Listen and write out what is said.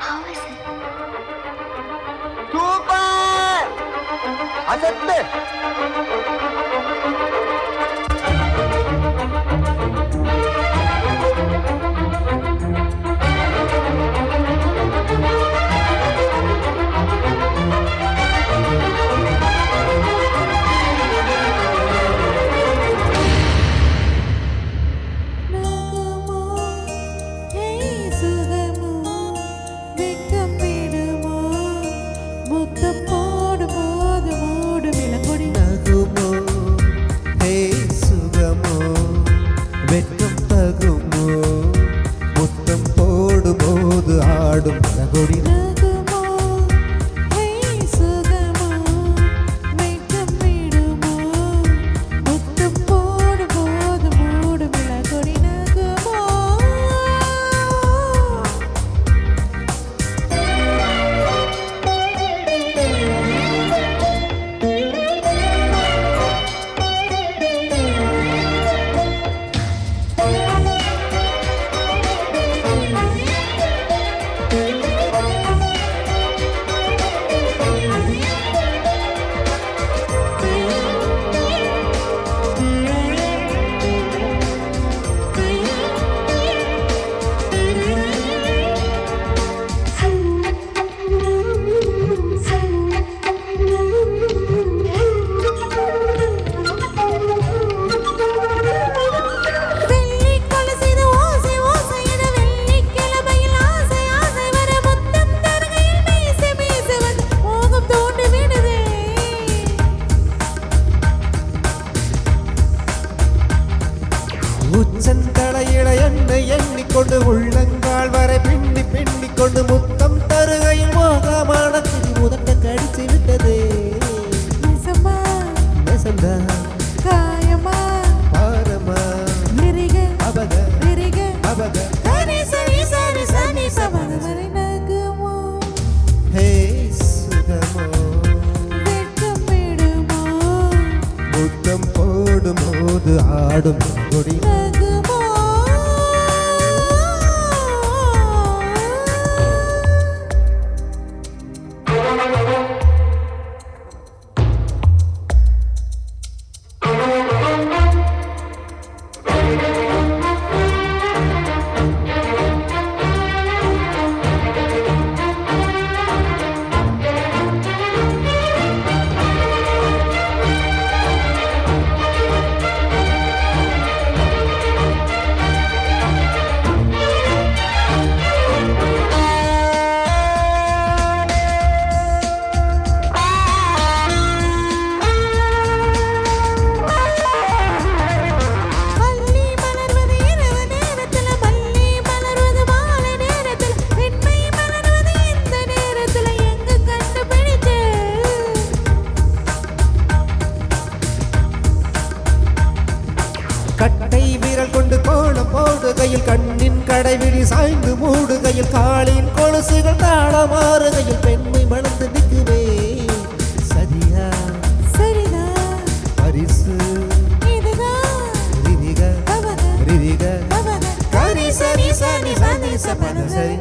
How is it? Cooper! Accept முத்தம் போடு போது மூடு விலங்குடி. நகுமோ ஹே சுகமோ? வெட்கம் தகுமோ? முத்தம் போடும்போது ஆடும் நகொடி எண்ணிக்கொண்டு உள்ளங்கால் வரை பின்னி பின்னிக் கொண்டு முத்தம் தருகையில் மோகமான திரி முதட்ட கடிச்சு விட்டதே. காயமா பாரமா நிரிக அபக. நிரிக அபக. சனி சனி சனி சனி சமத வரை நகுமோ. ஹே சுகமோ. வெட்கம் விடுமோ. முத்தம் போடும்போது ஆடும் கொடி. கட்டை விரல் கொண்டு கோலம் போடுகையில் கண்ணின் கடைவிழி சாய்ந்து மூடுகையில் காலின் கொலுசுகள் தாளமாறுகையில் பெண்மை மணந்து நிற்குமே. சதியா சரிதான் பரிசு. ரிதிக. ரிதிக. கரி சரி சரி சரி சரி